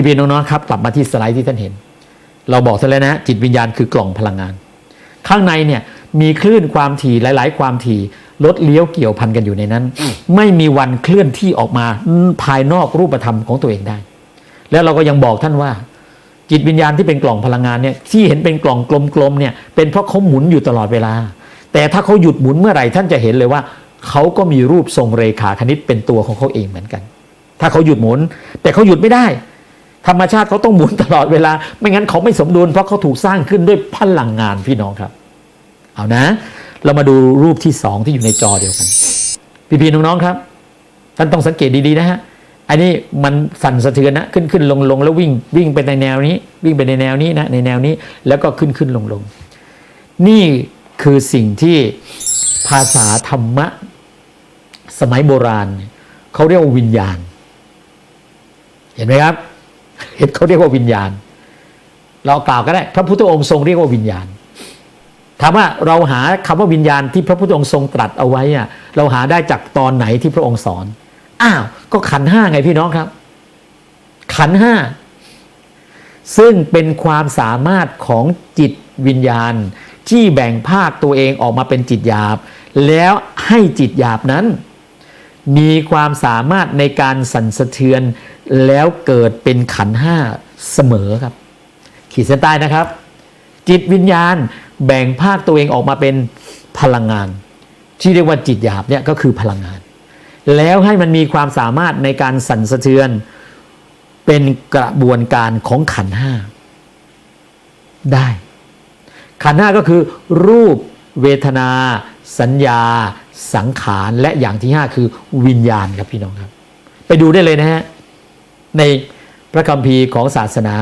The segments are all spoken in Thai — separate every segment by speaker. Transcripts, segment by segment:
Speaker 1: พี่พี่ๆน้องๆครับกลับมาที่สไลด์ที่ท่านเห็น เราบอกซะแล้วนะ จิตวิญญาณคือกล่องพลังงาน ข้างในเนี่ยมีคลื่นความถี่หลาย ๆ ความถี่รถเลี้ยวเกี่ยวพันกันอยู่ในนั้น ไม่มีวันเคลื่อนที่ออกมาภายนอกรูปธรรมของตัวเองได้ แล้วเราก็ยังบอกท่านว่า จิตวิญญาณที่เป็นกล่องพลังงานเนี่ยที่เห็นเป็นกล่องกลมๆเนี่ยเป็นเพราะเขาหมุนอยู่ตลอดเวลา แต่ถ้าเขาหยุดหมุนเมื่อไหร่ท่านจะเห็นเลยว่าเขาก็มีรูปทรงเรขาคณิตเป็นตัวของเขาเองเหมือนกัน ถ้าเขาหยุดหมุน แต่เขาหยุดไม่ได้ ธรรมชาติเขาต้องหมุนตลอดเวลา ไม่งั้นเขาไม่สมดุลเพราะเขาถูกสร้างขึ้นด้วยพลังงานพี่น้องครับ เอานะ เรามาดูรูปที่สองที่อยู่ในจอเดียวกัน พี่ๆน้องๆครับ ท่านต้องสังเกตดีๆนะฮะอันนี้มันสั่นสะเทือนนะขึ้นขึ้นลงลงแล้ววิ่งวิ่งไปในแนวนี้ วิ่งไปในแนวนี้นะในแนวนี้แล้วก็ขึ้นขึ้นลงลงนี่คือสิ่งที่ภาษาธรรมะ สมัยโบราณเขาเรียกว่าวิญญาณ เห็นไหมครับ เห็นเขาเรียกว่าวิญญาณ เรากล่าวก็ได้ พระพุทธองค์ทรงเรียกว่าวิญญาณถามว่าเราหาคำว่าวิญญาณที่พระพุทธองค์ทรงตรัสเอาไว้อะเราหาได้จากตอนไหนที่พระองค์สอนอ้าวก็ขันห้าไงพี่น้องครับ ขันห้าซึ่งเป็นความสามารถของจิตวิญญาณ ที่แบ่งภาคตัวเองออกมาเป็นจิตหยาบ แล้วให้จิตหยาบนั้น มีความสามารถในการสั่นสะเทือนแล้วเกิดเป็นขันห้าเสมอครับ ขีดเส้นใต้นะครับ จิตวิญญาณแบ่งภาคตัวเองออกมาเป็นพลังงาน ที่เรียกว่าจิตหยาบเนี่ยก็คือพลังงาน แล้วให้มันมีความสามารถในการสั่นสะเทือน เป็นกระบวนการของขันห้าได้ ขันห้าก็คือรูปเวทนา สัญญา สังขารและอย่างที่ห้าคือวิญญาณครับพี่น้องครับ ไปดูได้เลยนะฮะในพระคัมภีร์ของศาสนา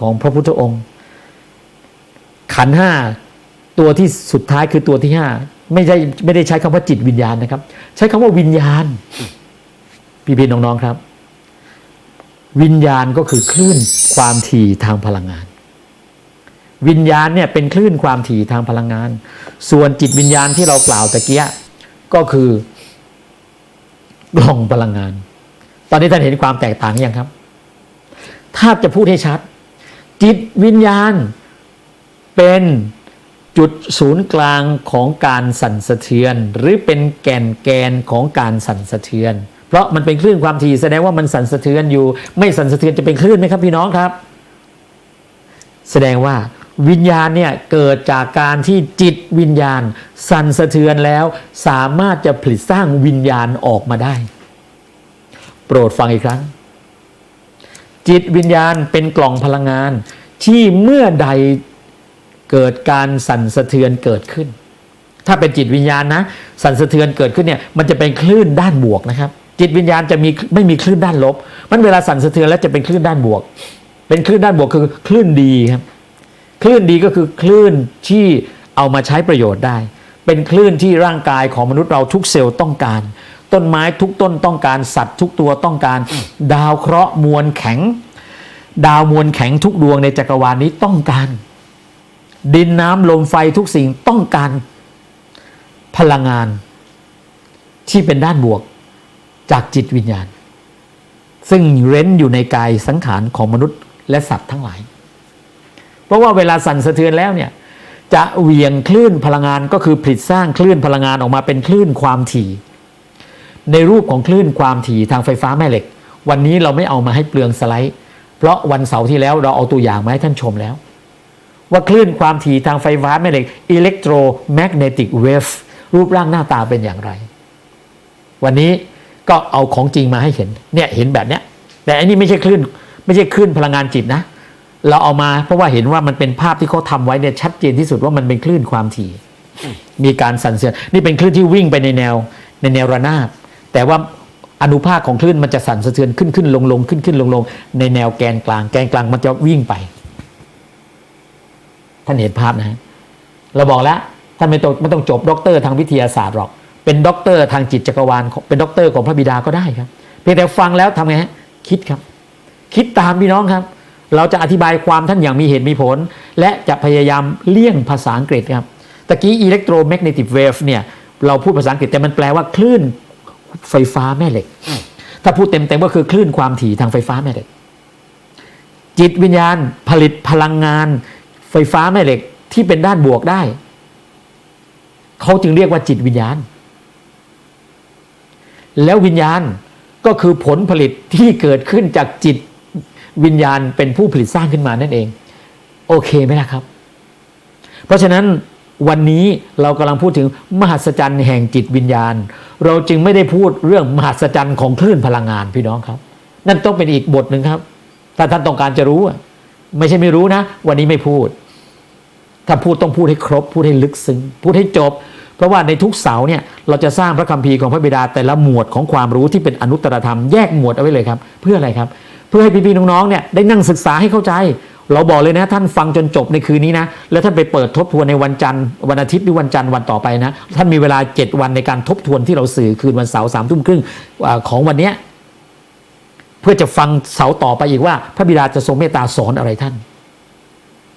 Speaker 1: ของพระพุทธองค์ ขันห้าตัวที่สุดท้ายคือตัวที่ห้าไม่ใช่ไม่ได้ใช้คำว่าจิตวิญญาณนะครับ ใช้คำว่าวิญญาณ พี่พี่น้องๆครับ วิญญาณก็คือคลื่นความถี่ทางพลังงาน วิญญาณเนี่ยเป็นคลื่นความถี่ทางพลังงาน ส่วนจิตวิญญาณที่เรากล่าวตะเกีย ก็คือกล่องพลังงาน ตอนนี้ท่านเห็นความแตกต่างยังครับ ถ้าจะพูดให้ชัด จิตวิญญาณเป็นจุดศูนย์กลางของการสั่นสะเทือน หรือเป็นแก่นแกนของการสั่นสะเทือน เพราะมันเป็นคลื่นความถี่แสดงว่ามันสั่นสะเทือนอยู่ ไม่สั่นสะเทือนจะเป็นคลื่นไหมครับพี่น้องครับ แสดงว่า วิญญาณเนี่ยเกิดจากการที่จิตวิญญาณ สั่นสะเทือนแล้ว สามารถจะผลิตสร้างวิญญาณออกมาได้ โปรดฟังอีกครั้ง จิตวิญญาณเป็นกล่องพลังงาน ที่เมื่อใดเกิดการสั่นสะเทือนเกิดขึ้น ถ้าเป็นจิตวิญญาณนะสั่นสะเทือนเกิดขึ้นเนี่ยมันจะเป็นคลื่นด้านบวกนะครับ จิตวิญญาณจะมีไม่มีคลื่นด้านลบ มันเวลาสั่นสะเทือนแล้วจะเป็นคลื่นด้านบวก เป็นคลื่นด้านบวกคือคลื่นดีครับ คลื่นดีก็คือคลื่นที่เอามาใช้ประโยชน์ได้ เป็นคลื่นที่ร่างกายของมนุษย์เราทุกเซลล์ต้องการ ต้นไม้ทุกต้นต้องการสัตว์ทุกตัวต้องการ ดาวเคราะห์มวลแข็ง ดาวมวลแข็งทุกดวงในจักรวาลนี้ต้องการ ดินน้ำลมไฟทุกสิ่งต้องการพลังงานที่เป็นด้านบวกจากจิตวิญญาณ ซึ่งเร้นอยู่ในกายสังขารของมนุษย์และสัตว์ทั้งหลาย เพราะว่าเวลาสั่นสะเทือนแล้วเนี่ยจะเหวี่ยงคลื่นพลังงานก็คือผลิตสร้างคลื่นพลังงานออกมาเป็นคลื่นความถี่ ในรูปของคลื่นความถี่ทางไฟฟ้าแม่เหล็ก วันนี้เราไม่เอามาให้เปลืองสไลด์ เพราะวันเสาร์ที่แล้วเราเอาตัวอย่างมาให้ท่านชมแล้ว ว่าคลื่นความถี่ทางไฟฟ้าแม่เหล็ก electromagnetic wave รูปร่างหน้าตาเป็นอย่างไร วันนี้ก็เอาของจริงมาให้เห็นเนี่ยเห็นแบบเนี้ยแต่อันนี้ไม่ใช่คลื่นไม่ใช่คลื่นพลังงานจิตนะ เราเอามาเพราะว่าเห็นว่ามันเป็นภาพที่เขาทำไว้เนี่ยชัดเจนที่สุดว่ามันเป็นคลื่นความถี่ มีการสั่นสะเทือนนี่เป็นคลื่นที่วิ่งไปในแนวในแนวระนาบแต่ว่าอนุภาคของคลื่นมันจะสั่นสะเทือนขึ้นขึ้นลงลงขึ้นขึ้นลงลงในแนวแกนกลาง แกนกลางมันจะวิ่งไป ท่านเห็นภาพนะฮะเราบอกแล้วท่านไม่ต้องไม่ต้องจบด็อกเตอร์ทางวิทยาศาสตร์หรอก เป็นด็อกเตอร์ทางจิตจักรวาลของเป็นด็อกเตอร์ของพระบิดาก็ได้ครับ เพียงแต่ฟังแล้วทำไงฮะคิดครับ คิดตามพี่น้องครับ เราจะอธิบายความท่านอย่างมีเหตุมีผล และจะพยายามเลี่ยงภาษาอังกฤษครับตะกี้ electromagnetic wave เนี่ยเราพูดภาษาอังกฤษแต่มันแปลว่าคลื่นไฟฟ้าแม่เหล็ก ถ้าพูดเต็มๆก็คือคลื่นความถี่ทางไฟฟ้าแม่เหล็ก จิตวิญญาณผลิตพลังงาน ไฟฟ้าแม่เหล็กที่เป็นด้านบวกได้ เขาจึงเรียกว่าจิตวิญญาณ แล้ววิญญาณก็คือผลผลิตที่เกิดขึ้นจากจิต วิญญาณเป็นผู้ผลิตสร้างขึ้นมานั่นเอง โอเคไหมล่ะครับ เพราะฉะนั้นวันนี้เรากำลังพูดถึงมหัศจรรย์แห่งจิตวิญญาณ เราจึงไม่ได้พูดเรื่องมหัศจรรย์ของคลื่นพลังงานพี่น้องครับ นั่นต้องเป็นอีกบทหนึ่งครับ ถ้าท่านต้องการจะรู้ไม่ใช่ไม่รู้นะ วันนี้ไม่พูด ถ้าพูดต้องพูดให้ครบ พูดให้ลึกซึ้งพูดให้จบ เพราะว่าในทุกเสาเนี่ยเราจะสร้างพระคัมภีร์ของพระบิดาแต่ละหมวดของความรู้ที่เป็นอนุตตรธรรมแยกหมวดเอาไว้เลยครับ เพื่ออะไรครับ เพื่อให้พี่ๆน้องๆเนี่ยได้นั่งศึกษาให้เข้าใจ เราบอกเลยนะ ท่านฟังจนจบในคืนนี้นะ แล้วท่านไปเปิดทบทวนในวันจันทร์วันอาทิตย์หรือวันจันทร์วันต่อไปนะ ท่านมีเวลา 7 วันในการทบทวนที่เราสื่อคืนวันเสาร์สามทุ่มครึ่งอของวันเนี้ยเพื่อจะฟังเสาร์ต่อไปอีกว่า พระบิดาจะทรงเมตตาสอนอะไรท่าน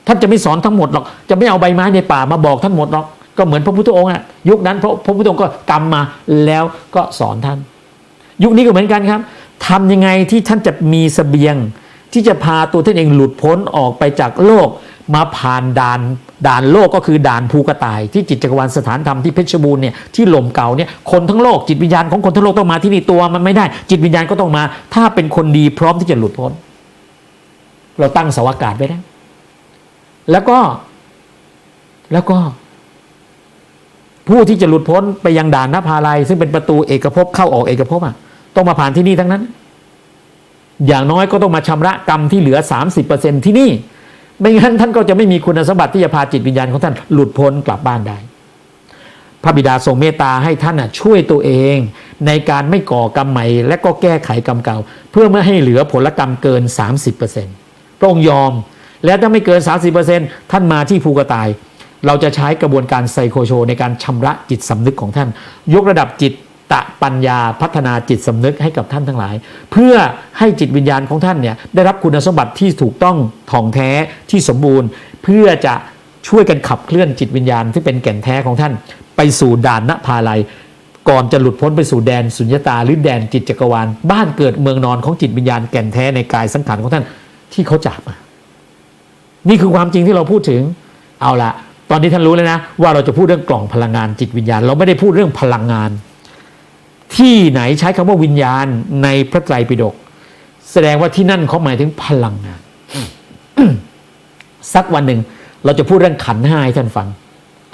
Speaker 1: ท่านจะไม่สอนทั้งหมดหรอก จะไม่เอาใบไม้ในป่ามาบอกท่านหมดหรอก ก็เหมือนพระพุทธองค์อะยุคนั้นพระพระพุทธองค์ก็กำมาแล้วก็สอนท่าน ยุคนี้ก็เหมือนกันครับ ทำยังไงที่ท่านจะมีเสบียง ที่จะพาตัวท่านเองหลุดพ้นออกไปจากโลกมาผ่านด่านด่านโลกก็คือด่านภูกระต่าย ที่จิตจักรวาลสถานธรรมที่เพชรบูรณ์เนี่ยที่หล่มเก่าเนี่ยคนทั้งโลกจิตวิญญาณของคนทั้งโลกต้องมาที่นี่ตัวมันไม่ได้ จิตวิญญาณก็ต้องมา ถ้าเป็นคนดีพร้อมที่จะหลุดพ้น เราตั้งสาวากาศไว้ได้วแล้วก็แล้วก็ ผู้ที่จะหลุดพ้นไปยังด่านนภาลัยซึ่งเป็นประตูเอกภพเข้าออกเอกภพอะ ต้องมาผ่านที่นี่ทั้งนั้น อย่างน้อยก็ต้องมาชำระกรรมที่เหลือ 30%ที่นี่ ไม่งั้นท่านก็จะไม่มีคุณสมบัติที่จะพาจิตวิญญาณของท่านหลุดพ้นกลับบ้านได้ พระบิดาทรงเมตตาให้ท่านช่วยตัวเองในการไม่ก่อกรรมใหม่ และก็แก้ไขกรรมเก่า เพื่อไม่ให้เหลือผลกรรมเกิน 30%พระองค์ยอมและถ้าไม่เกิน 30%ท่านมาที่ภูกระต่าย เราจะใช้กระบวนการไซโคโช ในการชำระจิตสำนึกของท่าน ยกระดับจิต ตะปัญญาพัฒนาจิตสำนึกให้กับท่านทั้งหลาย เพื่อให้จิตวิญญาณของท่านเนี่ยได้รับคุณสมบัติที่ถูกต้องถ่องแท้ที่สมบูรณ์ เพื่อจะช่วยกันขับเคลื่อนจิตวิญญาณที่เป็นแก่นแท้ของท่าน ไปสู่ด่านนภาลัย ก่อนจะหลุดพ้นไปสู่แดนสุญญตาหรือแดนจิตจักรวาล บ้านเกิดเมืองนอนของจิตวิญญาณแก่นแท้ในกายสังขารของท่านที่เขาจากมานี่คือความจริงที่เราพูดถึงเอาละตอนนี้ท่านรู้แล้วนะ ว่าเราจะพูดเรื่องกล่องพลังงานจิตวิญญาณ เราไม่ได้พูดเรื่องพลังงาน ที่ไหนใช้คำว่าวิญญาณในพระไตรปิฎกแสดงว่าที่นั่นเขาหมายถึงพลังงานสักวันหนึ่งเราจะพูดเรื่องขันห้าให้ท่านฟัง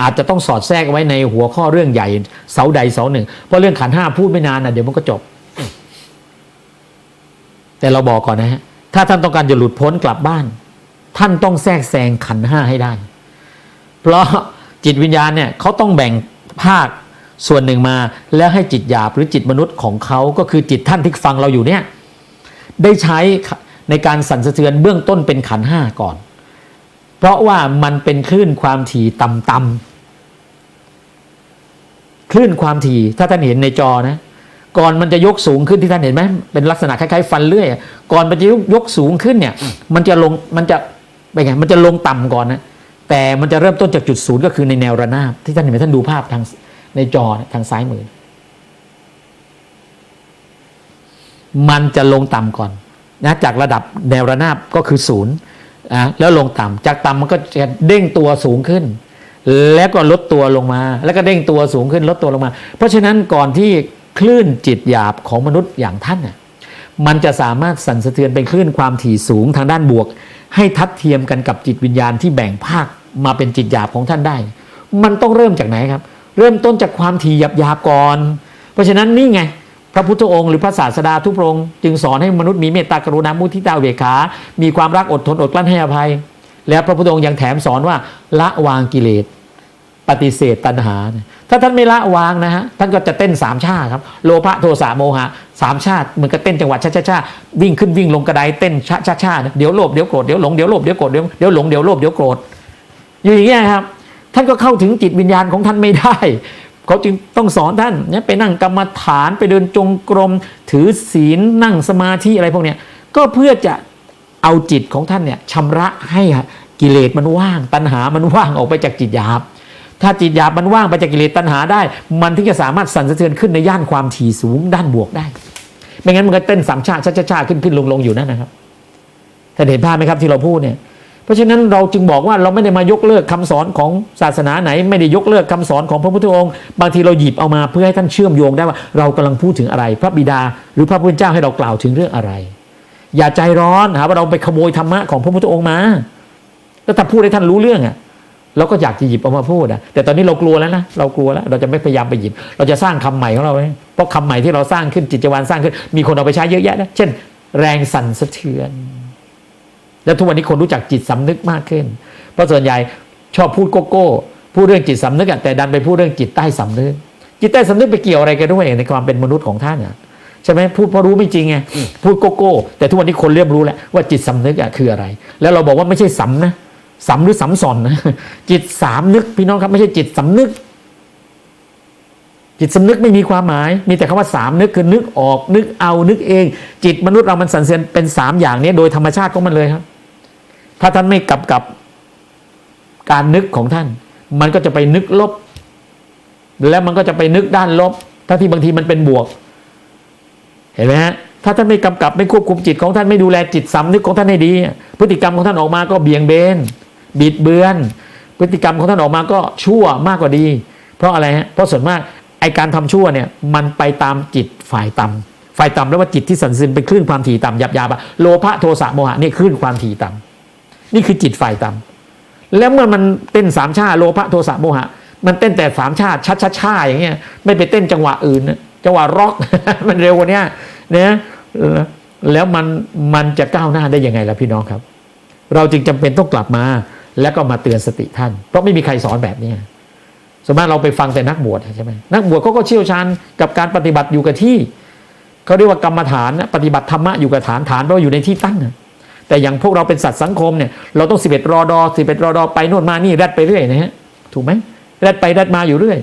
Speaker 1: อาจจะต้องสอดแทรกไว้ในหัวข้อเรื่องใหญ่เสาใดเสาหนึ่ง เพราะเรื่องขันห้าพูดไม่นานนะเดี๋ยวมันก็จบ แต่เราบอกก่อนนะฮะถ้าท่านต้องการจะหลุดพ้นกลับบ้าน ท่านต้องแทรกแซงขันห้าให้ได้ เพราะจิตวิญญาณเนี่ยเขาต้องแบ่งภาค ส่วนหนึ่งมาแล้วให้จิตหยาบหรือจิตมนุษย์ของเขาก็คือจิตท่านที่ฟังเราอยู่เนี่ยได้ใช้ในการสั่นสะเทือนเบื้องต้นเป็นขันห้าก่อน เพราะว่ามันเป็นคลื่นความถี่ต่ำๆคลื่นความถี่ถ้าท่านเห็นในจอนะก่อนมันจะยกสูงขึ้นที่ท่านเห็นไหมเป็นลักษณะคล้ายๆฟันเลื่อยก่อนมันจะยกยกสูงขึ้นเนี่ย มันจะลงมันจะเป็นไงมันจะลงต่ำก่อนนะแต่มันจะเริ่มต้นจากจุดศูนย์ก็คือในแนวระนาบที่ท่านเห็นไหมท่านดูภาพทาง ในจอทางซ้ายมือ มันจะลงต่ำก่อนนะจากระดับแนวระนาบก็คือศูนย์นะแล้วลงต่ำจากต่ำมันก็จะเด้งตัวสูงขึ้น แล้วก็ลดตัวลงมา แล้วก็เด้งตัวสูงขึ้นลดตัวลงมา เพราะฉะนั้นก่อนที่คลื่นจิตหยาบของมนุษย์อย่างท่านน่ะมันจะสามารถสั่นสะเทือนเป็นคลื่นความถี่สูงทางด้านบวก ให้ทัดเทียมกันกับจิตวิญญาณที่แบ่งภาคมาเป็นจิตหยาบของท่านได้ มันต้องเริ่มจากไหนครับ เริ่มต้นจากความถี่หยาบๆก่อน เพราะฉะนั้นนี่ไงพระพุทธองค์หรือพระศาสดาทุกพระองค์จึงสอนให้มนุษย์มีเมตตากรุณามุทิตาเบกขา มีความรักอดทนอดกลั้นให้อภัย แล้วพระพุทธองค์ยังแถมสอนว่าละวางกิเลสปฏิเสธตัณหา ถ้าท่านไม่ละวางนะฮะท่านก็จะเต้นสามชาติครับ โลภะโทสะโมหะสามชาติเหมือนกับเต้นจังหวะชาชาชาวิ่งขึ้นวิ่งลงกระไดเต้นชาชาชาเดี๋ยวโลภเดี๋ยวโกรธเดี๋ยวหลงเดี๋ยวโลภเดี๋ยวโกรธเดี๋ยวเดี๋ยวหลงเดี๋ยวโลภเดี๋ยวโกรธอยู่อย่างเงี้ยครับ ท่านก็เข้าถึงจิตวิญญาณของท่านไม่ได้เขาจึงต้องสอนท่านเนี่ยไปนั่งกรรมฐานไปเดินจงกรม ถือศีลนั่งสมาธิอะไรพวกเนี้ยก็เพื่อจะเอาจิตของท่านเนี่ยชำระให้กิเลสมันว่าง ตัณหามันว่างออกไปจากจิตหยาบ ถ้าจิตหยาบมันว่างไปจากกิเลสตัณหาได้ มันถึงจะสามารถสั่นสะเทือนขึ้นในย่านความถี่สูงด้านบวกได้ ไม่งั้นมันก็เต้นสามชาติชาชาชาขึ้นขึ้นลงลงอยู่นั่นนะครับท่านเห็นภาพไหมครับที่เราพูดเนี่ย เพราะฉะนั้นเราจึงบอกว่าเราไม่ได้มายกเลิกคำสอนของศาสนาไหน ไม่ได้ยกเลิกคำสอนของพระพุทธองค์ บางทีเราหยิบเอามาเพื่อให้ท่านเชื่อมโยงได้ว่าเรากำลังพูดถึงอะไร พระบิดาหรือพระพุทธเจ้าให้เรากล่าวถึงเรื่องอะไร อย่าใจร้อนหาว่าเราไปขโมยธรรมะของพระพุทธองค์มาแล้วถ้าพูดให้ท่านรู้เรื่องอะเราก็อยากจะหยิบเอามาพูดอะแต่ตอนนี้เรากลัวแล้วนะเรากลัวแล้ว เราจะไม่พยายามไปหยิบ เราจะสร้างคำใหม่ของเราเพราะคำใหม่ที่เราสร้างขึ้นจิตวานสร้างขึ้น มีคนเอาไปใช้เยอะแยะนะเช่น แรงสั่นสะเทือน แล้วทุกวันนี้คนรู้จักจิตสำนึกมากขึ้น เพราะส่วนใหญ่ชอบพูดโกโก้พูดเรื่องจิตสำนึกแต่ดันไปพูดเรื่องจิตใต้สำนึก จิตใต้สำนึกไปเกี่ยวอะไรกันด้วยในความเป็นมนุษย์ของท่านอะใช่ไหมพูดเพราะรู้ไม่จริงไงพูดโกโก้ แต่ทุกวันนี้คนเรียบรู้แล้วว่าจิตสำนึกอะคืออะไร แล้วเราบอกว่าไม่ใช่สำนะสำหรือสำสอนนะจิตสามนึกพี่น้องครับไม่ใช่จิตสำนึก จิตสำนึกไม่มีความหมาย มีแต่คำว่าสามนึกคือนึกออก นึกเอานึกเอง จิตมนุษย์เรามันสันเสริญเป็นสามอย่างนี้โดยธรรมชาติของมันเลยครับ ถ้าท่านไม่กลับกับการนึกของท่าน มันก็จะไปนึกลบ แล้วมันก็จะไปนึกด้านลบถ้าที่บางทีมันเป็นบวก เห็นไหมฮะถ้าท่านไม่กำกับไม่ควบคุมจิตของท่านไม่ดูแลจิตสำนึกของท่านให้ดี พฤติกรรมของท่านออกมาก็เบี่ยงเบนบิดเบือน พฤติกรรมของท่านออกมาก็ชั่วมากกว่าดี เพราะอะไรฮะเพราะส่วนมากไอการทำชั่วเนี่ยมันไปตามจิตฝ่ายต่ำฝ่ายต่ำแล้วว่าจิตที่สันซึมเป็นคลื่นความถี่ต่ำหยาบหยาบๆอะโลภะโทสะโมหะนี่คลื่นความถี่ต่ำ นี่คือจิตฝ่ายต่ำแล้วเมื่อมันเต้นสามชาโลภะโทสะโมหะ มันเต้นแต่สามชาชัดชาอย่างเงี้ยไม่ไปเต้นจังหวะอื่นนะจังหวะร็อกมันเร็วกว่าเนี้ยนะแล้วมันมันจะก้าวหน้าได้ยังไงล่ะพี่น้องครับ เราจึงจำเป็นต้องกลับมา แล้วก็มาเตือนสติท่าน เพราะไม่มีใครสอนแบบนี้สมมติเราไปฟังแต่นักบวชใช่ไหมนักบวชเขาก็เชี่ยวชาญกับการปฏิบัติอยู่กับที่เขาเรียกว่ากรรมฐานปฏิบัติธรรมะอยู่กับฐานฐานเพราะอยู่ในที่ตั้งนะ แต่อย่างพวกเราเป็นสัตว์สังคมเนี่ยเราต้องสิบเอ็ดรอดอสิบเอ็ดรอดอไปโน่นมานี่แรดไปเรื่อยนะฮะถูกไหมแรดไปแรดมาอยู่เรื่อย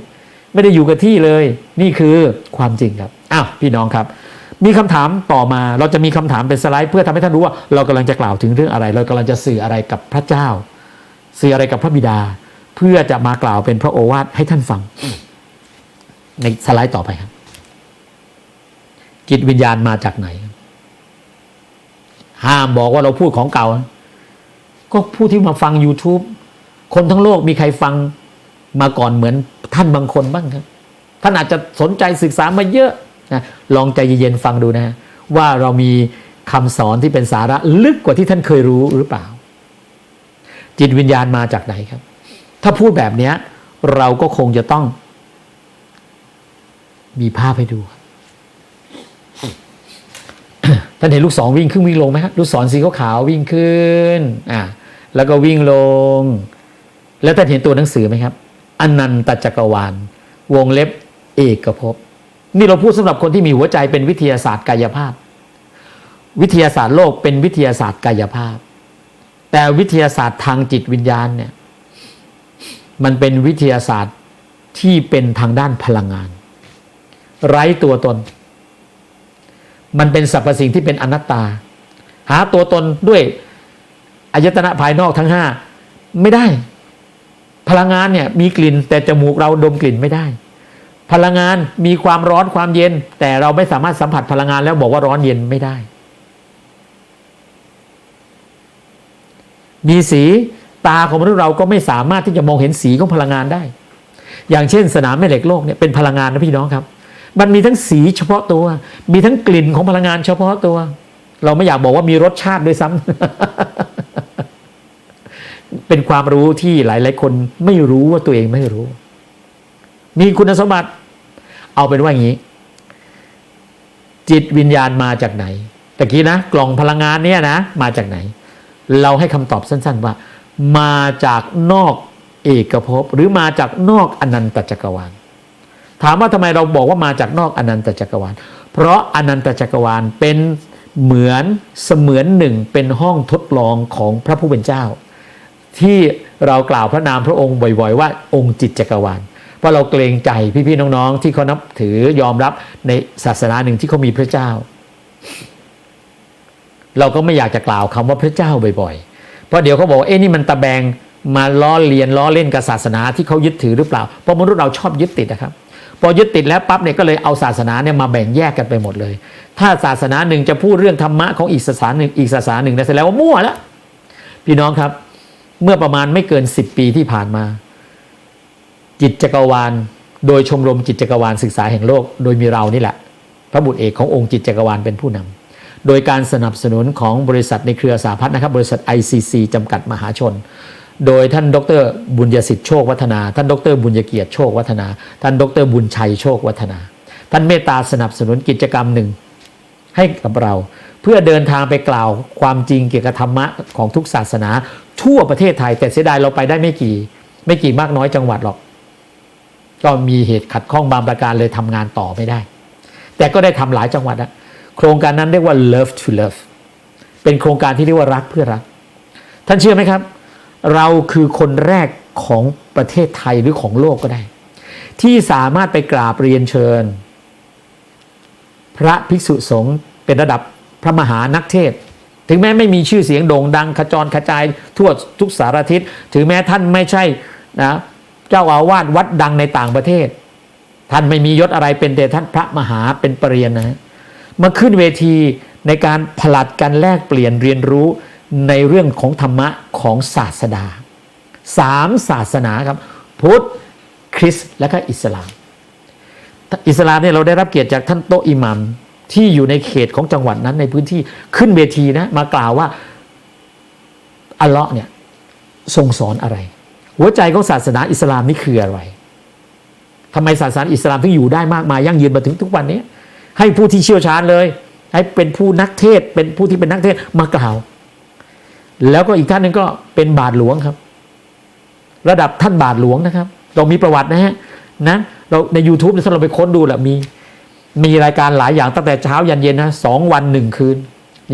Speaker 1: ไม่ได้อยู่กับที่เลย นี่คือความจริงครับอ้าวพี่น้องครับ มีคำถามต่อมาเราจะมีคำถามเป็นสไลด์ เพื่อทำให้ท่านรู้ว่าเรากำลังจะกล่าวถึงเรื่องอะไร เรากำลังจะสื่ออะไรกับพระเจ้า สื่ออะไรกับพระบิดา เพื่อจะมากล่าวเป็นพระโอวาทให้ท่านฟัง ในสไลด์ต่อไปครับจิตวิญญาณมาจากไหน ห้ามบอกว่าเราพูดของเก่า ก็ผู้ที่มาฟัง YouTube คนทั้งโลกมีใครฟังมาก่อนเหมือนท่านบางคนบ้างครับท่านอาจจะสนใจศึกษามาเยอะนะลองใจเย็นๆฟังดูนะว่าเรามีคำสอนที่เป็นสาระลึกกว่าที่ท่านเคยรู้หรือเปล่า จิตวิญญาณมาจากไหนครับ ถ้าพูดแบบนี้เราก็คงจะต้อง มีภาพให้ดู ท่านเห็นลูกศรวิ่งขึ้นวิ่งลงไหมครับลูกศรสีขาววิ่งขึ้นอ่าแล้วก็วิ่งลง แล้วท่านเห็นตัวหนังสือไหมครับอนันตจักรวาล วงเล็บเอกภพนี่เราพูดสำหรับคนที่มีหัวใจเป็นวิทยาศาสตร์กายภาพ วิทยาศาสตร์โลกเป็นวิทยาศาสตร์กายภาพ แต่วิทยาศาสตร์ทางจิตวิญญาณเนี่ยมันเป็นวิทยาศาสตร์ที่เป็นทางด้านพลังงาน ไร้ตัวตน มันเป็นสรรพสิ่งที่เป็นอนัตตา หาตัวตนด้วยอายตนะภายนอกทั้งห้าไม่ได้ พลังงานเนี่ยมีกลิ่น แต่จมูกเราดมกลิ่นไม่ได้ พลังงานมีความร้อนความเย็น แต่เราไม่สามารถสัมผัสพลังงานแล้วบอกว่าร้อนเย็นไม่ได้ มีสีตาของมนุษย์เราก็ไม่สามารถที่จะมองเห็นสีของพลังงานได้ อย่างเช่น สนามแม่เหล็กโลกเนี่ยเป็นพลังงานนะพี่น้องครับ มันมีทั้งสีเฉพาะตัว มีทั้งกลิ่นของพลังงานเฉพาะตัว เราไม่อยากบอกว่ามีรสชาติด้วยซ้ำเป็นความรู้ที่หลาย ๆ คนไม่รู้ว่าตัวเองไม่รู้ มีคุณสมบัติ เอาเป็นว่าอย่างนี้ จิตวิญญาณมาจากไหนตะกี้นะกล่องพลังงานเนี่ยนะ มาจากไหน เราให้คำตอบสั้น ๆ ว่า มาจากนอกเอกภพหรือมาจากนอกอนันตจักรวาล ถามว่าทำไมเราบอกว่ามาจากนอกอนันตจักรวาล เพราะอนันตจักรวาลเป็นเหมือนเสมือนหนึ่งเป็นห้องทดลองของพระผู้เป็นเจ้า ที่เรากล่าวพระนามพระองค์บ่อย ๆ ว่าองค์จิตจักรวาลเพราะเราเกรงใจพี่ๆน้องๆ ที่เขานับถือยอมรับในศาสนาหนึ่งที่เขามีพระเจ้า เราก็ไม่อยากจะกล่าวคำว่าพระเจ้าบ่อยๆ เพราะเดี๋ยวเขาบอกเอ๊ะนี่มันตะแบงมาล้อเลียนล้อเล่นกับศาสนาที่เขายึดถือหรือเปล่า เพราะมนุษย์เราชอบยึดติดนะครับ พอยึดติดแล้วปั๊บเนี่ยก็เลยเอาศาสนาเนี่ยมาแบ่งแยกกันไปหมดเลย ถ้าศาสนาหนึ่งจะพูดเรื่องธรรมะของอีกศาสนาหนึ่งอีกศาสนาหนึ่งนะเสร็จแล้วว่ามั่วแล้วพี่น้องครับ เมื่อประมาณไม่เกิน 10 ปีที่ผ่านมา จิตจักรวาล โดยชมรมจิตจักรวาลศึกษาแห่งโลก โดยมีเรานี่แหละ พระบุตรเอกขององค์จิตจักรวาลเป็นผู้นำโดยการสนับสนุนของบริษัทในเครือสาพัฒน์นะครับบริษัท ICC จำกัดมหาชน โดยท่านดรบุญยสิทธิ์โชควัฒนา ท่านดรบุญยเกียรติโชควัฒนา ท่านดรบุญชัยโชควัฒนา ท่านเมตตาสนับสนุนกิจกรรมหนึ่งให้กับเราเพื่อเดินทางไปกล่าวความจริงเกี่ยวกับธรรมะของทุกศาสนา ทั่วประเทศไทย แต่เสียดายเราไปได้ไม่กี่ ไม่กี่มากน้อยจังหวัดหรอก ก็มีเหตุขัดข้องบางประการเลยทำงานต่อไม่ได้ แต่ก็ได้ทำหลายจังหวัดนะโครงการนั้นเรียกว่า love to love เป็นโครงการที่เรียกว่ารักเพื่อรัก ท่านเชื่อไหมครับ เราคือคนแรกของประเทศไทยหรือของโลกก็ได้ ที่สามารถไปกราบเรียนเชิญ พระภิกษุสงฆ์เป็นระดับพระมหานักเทศ ถึงแม้ไม่มีชื่อเสียงโด่งดังขจรกระจาย ทั่วทุกสารทิศ ถึงแม้ท่านไม่ใช่นะเจ้าอาวาสวัดดังในต่างประเทศ ท่านไม่มียศอะไรเป็นแต่ท่านพระมหาเป็นปรริญญานะมาขึ้นเวทีในการผลัดกันแลกเปลี่ยนเรียนรู้ ในเรื่องของธรรมะของศาสดาสามศาสนาครับ พุทธคริสต์และก็อิสลาม อิสลามเนี่ยเราได้รับเกียรติจากท่านโตอิหมัมที่อยู่ในเขตของจังหวัดนั้นในพื้นที่ขึ้นเวทีนะมากล่าวว่าอัลเลาะห์เนี่ยทรงสอนอะไร หัวใจของศาสนาอิสลามนี่คืออะไรทำไมศาสนาอิสลามถึงอยู่ได้มากมายยั่งยืนมาถึงทุกวันนี้ ให้ผู้ที่เชี่ยวชาญเลย ให้เป็นผู้นักเทศเป็นผู้ที่เป็นนักเทศมากล่าว แล้วก็อีกท่านหนึ่งก็เป็นบาทหลวงครับ ระดับท่านบาทหลวงนะครับ เรามีประวัตินะฮะนะเราใน YouTube เนี่ยถ้าเราไปค้นดูแหละมี มีรายการหลายอย่างตั้งแต่เช้ายันเย็นนะสองวันหนึ่งคืน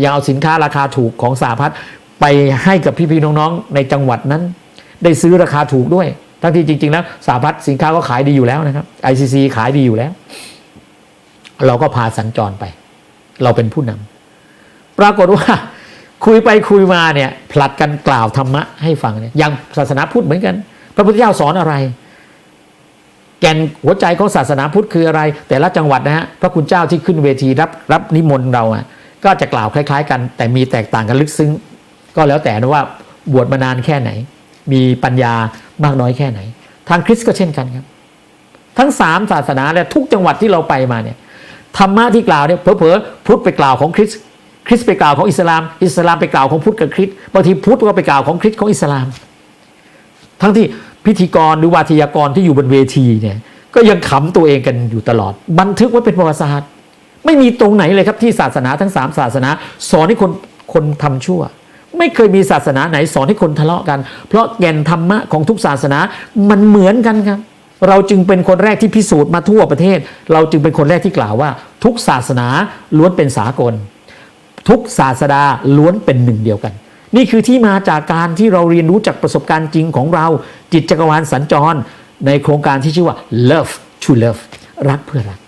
Speaker 1: ยังเอาสินค้าราคาถูกของสาพัฒน์ไปให้กับพี่ๆน้องๆ ในจังหวัดนั้น ได้ซื้อราคาถูกด้วย ทั้งที่จริงๆแล้วสาพัฒน์สินค้าก็ขายดีอยู่แล้วนะครับ ICC ขายดีอยู่แล้ว เราก็พาสัญจรไป เราเป็นผู้นำปรากฏว่า คุยไปคุยมาเนี่ยผลัดกันกล่าวธรรมะให้ฟังเนี่ยอย่างศาสนาพุทธเหมือนกัน พระพุทธเจ้าสอนอะไร แก่นหัวใจของศาสนาพุทธคืออะไร แต่ละจังหวัดนะฮะพระคุณเจ้าที่ขึ้นเวทีรับรับนิมนต์เราอะก็จะกล่าวคล้าย ๆ กัน แต่มีแตกต่างกันลึกซึ้ง ก็แล้วแต่นะว่าบวชมานานแค่ไหน มีปัญญามากน้อยแค่ไหน ทางคริสต์ก็เช่นกันครับ ทั้งสามศาสนาและทุกจังหวัดที่เราไปมาเนี่ยธรรมะที่กล่าวเนี่ยเผลอๆพุทธไปกล่าวของคริสต์ ริสต์ไปกล่าวของอิสลาม อิสลามไปกล่าวของพุทธกับคริสต์บางทีพุทธก็ไปกล่าวของคริสต์ของอิสลาม ทั้งที่พิธีกรหรือวาทยากรที่อยู่บนเวทีเนี่ยก็ยังขำตัวเองกันอยู่ตลอด บันทึกไว้เป็นประวัติศาสตร์ ไม่มีตรงไหนเลยครับที่ศาสนาทั้งสามศาสนา สอนให้คนคนทำชั่ว ไม่เคยมีศาสนาไหนสอนให้คนทะเลาะกัน เพราะแก่นธรรมะของทุกศาสนามันเหมือนกันครับเราจึงเป็นคนแรกที่พิสูจน์มาทั่วประเทศ เราจึงเป็นคนแรกที่กล่าวว่า ทุกศาสนาล้วนเป็นสากล ทุกศาสดาล้วนเป็นหนึ่งเดียวกัน นี่คือที่มาจากการที่เราเรียนรู้จากประสบการณ์จริงของเราจิตจักรวาลสัญจร ในโครงการที่ชื่อว่า love to love รักเพื่อรัก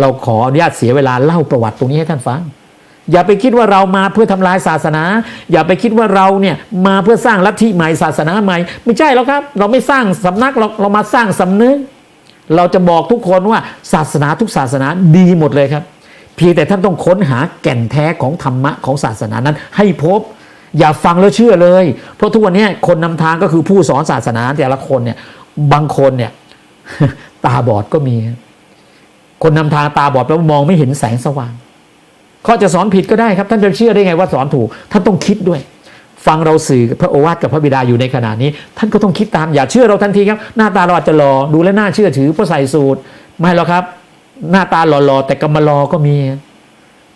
Speaker 1: เราขออนุญาตเสียเวลาเล่าประวัติตรงนี้ให้ท่านฟังอย่าไปคิดว่าเรามาเพื่อทำลายศาสนา อย่าไปคิดว่าเราเนี่ยมาเพื่อสร้างลัทธิใหม่ศาสนาใหม่ ไม่ใช่แล้วครับ เราไม่สร้างสำนักเราเรามาสร้างสำนึก เราจะบอกทุกคนว่าศาสนาทุกศาสนาดีหมดเลยครับ เพียงแต่ท่านต้องค้นหาแก่นแท้ของธรรมะของศาสนานั้น ให้พบ อย่าฟังแล้วเชื่อเลย เพราะทุกวันนี้คนนำทางก็คือผู้สอนศาสนาแต่ละคนเนี่ยบางคนเนี่ยตาบอดก็มี คนนำทางตาบอดแล้วมองไม่เห็นแสงสว่างเขาจะสอนผิดก็ได้ครับ ท่านจะเชื่อได้ไงว่าสอนถูกท่านต้องคิดด้วย ฟังเราสื่อพระโอวาทกับพระบิดาอยู่ในขณะนี้ ท่านก็ต้องคิดตามอย่าเชื่อเราทันทีครับ หน้าตาเราอาจจะหลอดูแลวน่าเชื่อถือเพราะใส่สูตรไม่หรอกครับ หน้าตาหล่อๆแต่กำมารอก็มี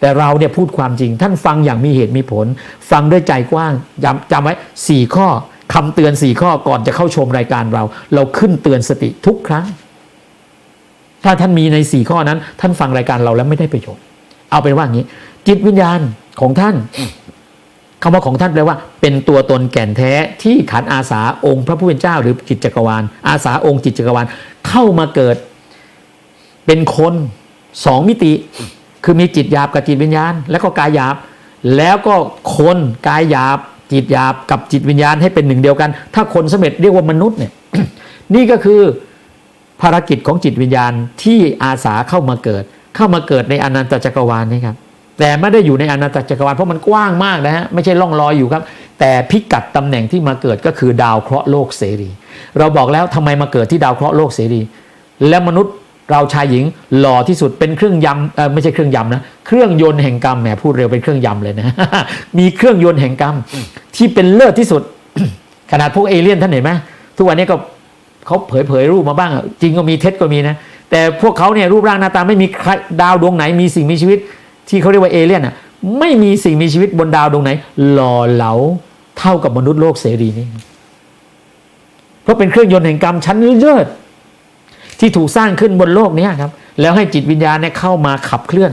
Speaker 1: แต่เราเนี่ยพูดความจริง ท่านฟังอย่างมีเหตุมีผล ฟังด้วยใจกว้างจำจำไว้สี่ข้อคำเตือนสี่ข้อก่อนจะเข้าชมรายการเรา เราขึ้นเตือนสติทุกครั้ง ถ้าท่านมีในสี่ข้อนั้น ท่านฟังรายการเราแล้วไม่ได้ประโยชน์เอาเป็นว่างี้ จิตวิญญาณของท่านคำว่าของท่านแปลว่า เป็นตัวตนแก่นแท้ที่ขันอาสาองค์พระผู้เป็นเจ้า หรือจิตจักรวาล อาสาองค์จิตจักรวาลเข้ามาเกิด เป็นคนสองมิติ คือมีจิตหยาบกับจิตวิญญาณ แล้วก็กายหยาบ แล้วก็คนกายหยาบ จิตหยาบกับจิตวิญญาณให้เป็นหนึ่งเดียวกัน ถ้าคนสำเร็จเรียกว่ามนุษย์เนี่ยนี่ก็คือภารกิจของจิตวิญญาณที่อาสาเข้ามาเกิด เข้ามาเกิดในอนันตจักรวาลนี่ครับแต่ไม่ได้อยู่ในอนันตจักรวาลเพราะมันกว้างมากนะฮะไม่ใช่ล่องลอยอยู่ครับ แต่พิกัดตำแหน่งที่มาเกิดก็คือดาวเคราะห์โลกเสรี เราบอกแล้วทำไมมาเกิดที่ดาวเคราะห์โลกเสรี และมนุษย์ เราชายหญิงหล่อที่สุดเป็นเครื่องยำเออไม่ใช่เครื่องยำนะเครื่องยนต์แห่งกรรมแหมพูดเร็วเป็นเครื่องยำเลยนะมีเครื่องยนต์แห่งกรรมที่เป็นเลิศที่สุด ขนาดพวกเอเลี่ยนท่านเห็นไหมทุกวันนี้ก็เขาเผยเผยรูปมาบ้างจริงก็มีเท็จก็มีนะแต่พวกเขาเนี่ยรูปร่างหน้าตาไม่มีใครดาวดวงไหนมีสิ่งมีชีวิต ที่เขาเรียกว่าเอเลี่ยนอะไม่มีสิ่งมีชีวิตบนดาวดวงไหน หล่อเหลาเท่ากับมนุษย์โลกเสรีนี่เพราะเป็นเครื่องยนต์แห่งกรรมชั้นเลิศ ที่ถูกสร้างขึ้นบนโลกนี้ครับแล้วให้จิตวิญญาณเนี่ยเข้ามาขับเคลื่อน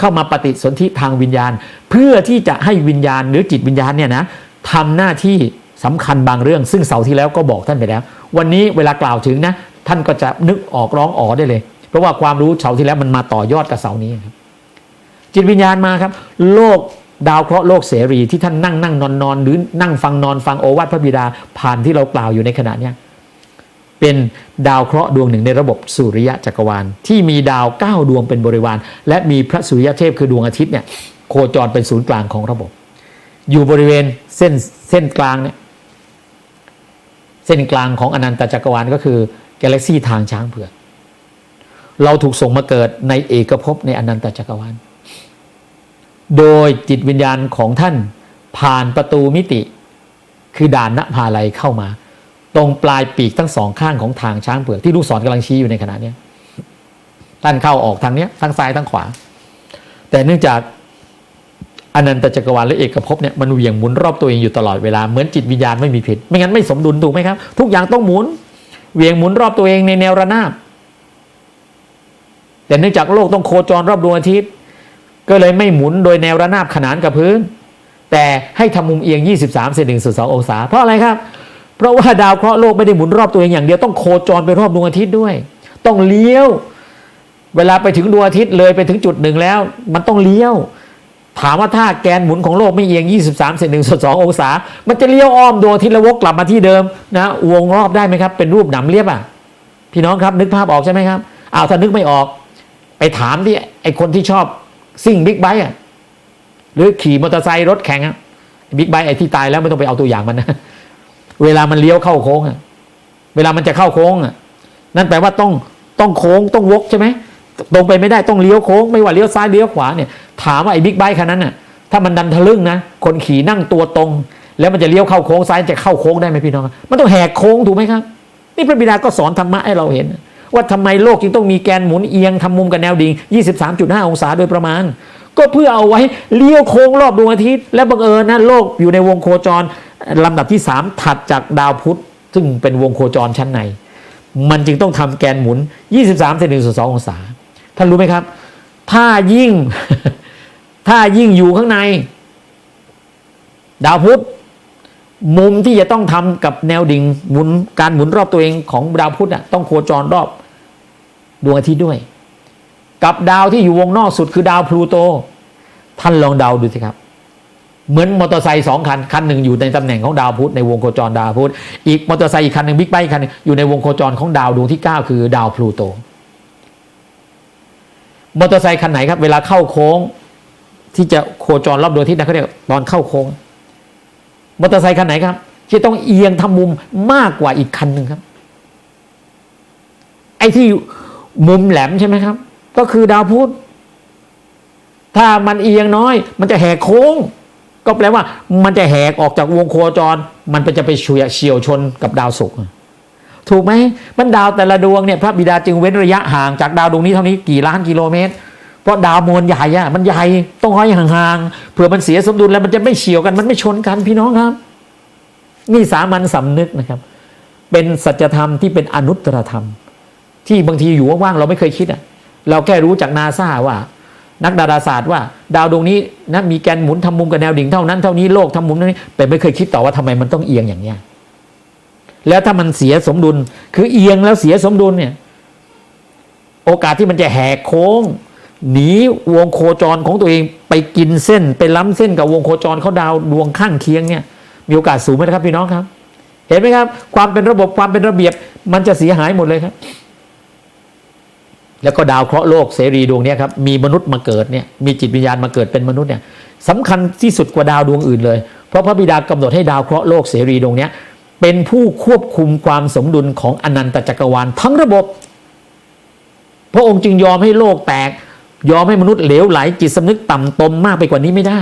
Speaker 1: เข้ามาปฏิสนธิทางวิญญาณ เพื่อที่จะให้วิญญาณหรือจิตวิญญาณเนี่ยนะทำหน้าที่สำคัญบางเรื่อง ซึ่งเสาร์ที่แล้วก็บอกท่านไปแล้ว วันนี้เวลากล่าวถึงนะท่านก็จะนึกออกร้องอ๋อได้เลย เพราะว่าความรู้เสาร์ที่แล้วมันมาต่อยอดกับเสาร์นี้ครับจิตวิญญาณมาครับ โลกดาวเคราะห์โลกเสรีที่ท่านนั่งนั่งนอนนอนหรือนั่งฟังนอนฟังโอวาทพระบิดาผ่านที่เรากล่าวอยู่ในขณะเนี้ย เป็นดาวเคราะห์ดวงหนึ่งในระบบสุริยะจักรวาล ที่มีดาวเก้าดวงเป็นบริวาร และมีพระสุริยะเทพคือดวงอาทิตย์เนี่ยโคจรเป็นศูนย์กลางของระบบ อยู่บริเวณเส้นเส้นกลางเนี่ยเส้นกลางของอนันตจักรวาลก็คือกาแล็กซี่ทางช้างเผือกเราถูกส่งมาเกิดในเอกภพในอนันตจักรวาล โดยจิตวิญญาณของท่านผ่านประตูมิติ คือด่านนภาลัยเข้ามา ตรงปลายปีกทั้งสองข้างของทางช้างเผือกที่ลูกศรกำลังชี้อยู่ในขณะนี้ท่านเข้าออกทางนี้ทั้งซ้ายทั้งขวา แต่เนื่องจากอนันตจักรวาลและเอกภพเนี่ยมันเวียงหมุนรอบตัวเองอยู่ตลอดเวลาเหมือนจิตวิญญาณไม่มีผิด ไม่งั้นไม่สมดุลถูกไหมครับ ทุกอย่างต้องหมุนเวียงหมุนรอบตัวเองในแนวระนาบ แต่เนื่องจากโลกต้องโคจรรอบดวงอาทิตย์ ก็เลยไม่หมุนโดยแนวระนาบขนานกับพื้น แต่ให้ทำมุมเอียง 23เซนหนึ่งส่วนสององศาเพราะอะไรครับ เพราะว่าดาวเคราะห์โลกไม่ได้หมุนรอบตัวเองอย่างเดียวต้องโคจรไปรอบดวงอาทิตย์ด้วย ต้องเลี้ยว เวลาไปถึงดวงอาทิตย์เลยไปถึงจุดหนึ่งแล้ว มันต้องเลี้ยว ถามว่าถ้าแกนหมุนของโลกไม่เอียง 23เซนหนึ่งส่วนสององศา มันจะเลี้ยวอ้อมดวงอาทิตย์แล้ววกกลับมาที่เดิมนะวงรอบได้ไหมครับ เป็นรูปหนำเรียบอะพี่น้องครับนึกภาพออกใช่ไหมครับอ้าวถ้านึกไม่ออก ไปถามที่ไอคนที่ชอบซิ่งบิ๊กไบค์อะหรือขี่มอเตอร์ไซค์รถแข่งอะบิ๊กไบค์ไอที่ตายแล้วไม่ต้องไปเอาตัวอย่างมันนะ เวลามันเลี้ยวเข้าโค้งอะเวลามันจะเข้าโค้งอะนั่นแปลว่าต้องต้องโค้งต้องวกใช่ไหมตรงไปไม่ได้ต้องเลี้ยวโค้งไม่ว่าเลี้ยวซ้ายเลี้ยวขวาเนี่ยถามว่าไอ้บิ๊กไบค์คันนั้นน่ะถ้ามันดันทะลึ่งนะคนขี่นั่งตัวตรง แล้วมันจะเลี้ยวเข้าโค้งซ้ายจะเข้าโค้งได้ไหมพี่น้อง มันต้องแหกโค้งถูกไหมครับ นี่พระบิดาก็สอนธรรมะให้เราเห็น ว่าทำไมโลกจึงต้องมีแกนหมุนเอียงทำมุมกับแนวดิ่ง 23.5 องศาโดยประมาณ ก็เพื่อเอาไว้เลี้ยวโค้งรอบดวงอาทิตย์ และบังเอิญนะโลกอยู่ในวงโคจร ลำดับที่ 3 ถัดจากดาวพุธซึ่งเป็นวงโคจรชั้นใน มันจึงต้องทำแกนหมุน 23เซนส่วน2องศา ท่านรู้ไหมครับ ถ้ายิ่ง ถ้ายิ่งอยู่ข้างใน ดาวพุธมุมที่จะต้องทำกับแนวดิ่งหมุนการหมุนรอบตัวเองของดาวพุธอะต้องโคจรรอบดวงอาทิตย์ด้วย กับดาวที่อยู่วงนอกสุดคือดาวพลูโต ท่านลองเดาดูสิครับ เหมือนมอเตอร์ไซค์สองคัน คันหนึ่งอยู่ในตำแหน่งของดาวพุธในวงโคจรดาวพุธอีกมอเตอร์ไซค์อีกคันหนึ่งบิ๊กไบค์คันหนึงอยู่ในวงโคจรของดาวดวงที่ 9 คือดาวพลูโตมอเตอร์ไซค์คันไหนครับ เวลาเข้าโค้ง ที่จะโคจรรอบดวงอาทิตย์นะเขาเรียกตอนเข้าโค้งมอเตอร์ไซค์คันไหนครับที่ต้องเอียงทำมุมมากกว่าอีกคันหนึ่งครับ ไอ้ที่มุมแหลมใช่ไหมครับ ก็คือดาวพุธถ้ามันเอียงน้อย มันจะแหกโค้ง ก็แปลว่ามันจะแหกออกจากวงโคจร มันจะไปเฉียวชนกับดาวศุกร์ถูกไหมมันดาวแต่ละดวงเนี่ยพระบิดาจึงเว้นระยะห่างจากดาวดวงนี้เท่านี้กี่ล้านกิโลเมตร เพราะดาวมวลใหญ่อะมันใหญ่ต้องห้อยห่างๆเผื่อมันเสียสมดุลแล้วมันจะไม่เฉียวกันมันไม่ชนกันพี่น้องครับ นี่สามัญสำนึกนะครับ เป็นสัจธรรมที่เป็นอนุตตรธรรม ที่บางทีอยู่ว่างๆเราไม่เคยคิดอะเราแค่รู้จากนาซาว่า นักดาราศาสตร์ว่า ดาวดวงนี้นะมีแกนหมุนทำมุมกับแนวดิ่งเท่านั้นเท่านี้โลกทำมุมนั้นนี้แต่ไม่เคยคิดต่อว่าทำไมมันต้องเอียงอย่างเนี้ยแล้วถ้ามันเสียสมดุล คือเอียงแล้วเสียสมดุลเนี่ย โอกาสที่มันจะแหกโค้ง หนีวงโคจรของตัวเองไปกินเส้น ไปล้ำเส้นกับวงโคจรเขาดาวดวงข้างเคียงเนี่ย มีโอกาสสูงไหมครับพี่น้องครับ เห็นไหมครับ ความเป็นระบบความเป็นระเบียบมันจะเสียหายหมดเลยครับ แล้วก็ดาวเคราะห์โลกเสรีดวงนี้ครับมีมนุษย์มาเกิดเนี่ยมีจิตวิญญาณมาเกิดเป็นมนุษย์เนี่ยสำคัญที่สุดกว่าดาวดวงอื่นเลย เพราะพระบิดากำหนดให้ดาวเคราะห์โลกเสรีดวงนี้เป็นผู้ควบคุมความสมดุลของอนันตจักรวาลทั้งระบบ พระองค์จึงยอมให้โลกแตก ยอมให้มนุษย์เหลวไหลจิตสำนึกต่ำตมมากไปกว่านี้ไม่ได้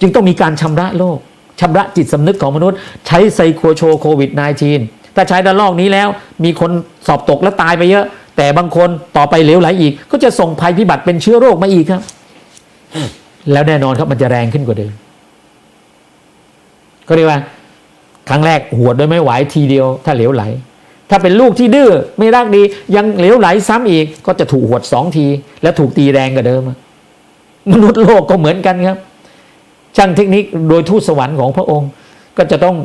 Speaker 1: จึงต้องมีการชำระโลกชำระจิตสำนึกของมนุษย์ ใช้ไซโคโชโควิด -19 ถ้าใช้ระลอกนี้แล้ว มีคนสอบตกและตายไปเยอะ แต่บางคนต่อไปเหลวไหลอีก ก็จะส่งภัยพิบัติเป็นเชื้อโรคมาอีกครับ แล้วแน่นอนครับมันจะแรงขึ้นกว่าเดิมก็เรียกว่า ครั้งแรกหวดโดยไม่ไหวทีเดียว ถ้าเหลวไหล ถ้าเป็นลูกที่ดื้อไม่รักดี ยังเหลวไหลซ้ำอีก ก็จะถูกหวดสองที และถูกตีแรงกว่าเดิมมนุษย์โลกก็เหมือนกันครับ ช่างเทคนิคโดยทูตสวรรค์ของพระองค์ ก็จะต้อง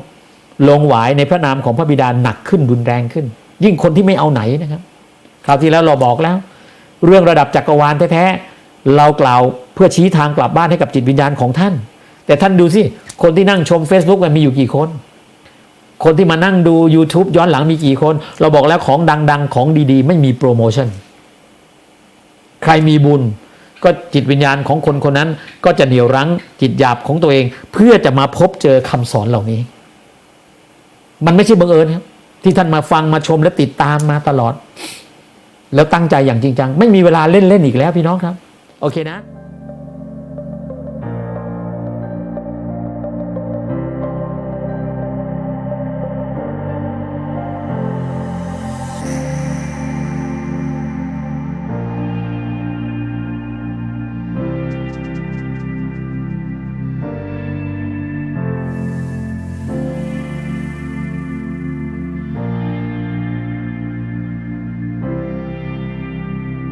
Speaker 1: ลงหวายในพระนามของพระบิดาหนักขึ้นรุนแรงขึ้น ยิ่งคนที่ไม่เอาไหนนะครับ คราวที่แล้วเราบอกแล้ว เรื่องระดับจักรวาลแท้ๆเรากล่าวเพื่อชี้ทางกลับบ้านให้กับจิตวิญญาณของท่าน แต่ท่านดูสิ คนที่นั่งชม Facebook มันมีอยู่กี่คน คนที่มานั่งดู YouTube ย้อนหลังมีกี่คน เราบอกแล้วของดังๆ ของดีๆ ไม่มีโปรโมชั่น ใครมีบุญก็จิตวิญญาณของคนคนนั้นก็จะเหนี่ยวรั้งจิตหยาบของตัวเอง เพื่อจะมาพบเจอคำสอนเหล่านี้ มันไม่ใช่บังเอิญครับที่ท่านมาฟังมาชมและติดตามมาตลอด แล้วตั้งใจอย่างจริงจัง ไม่มีเวลาเล่นเล่นอีกแล้วพี่น้องครับ โอเคนะ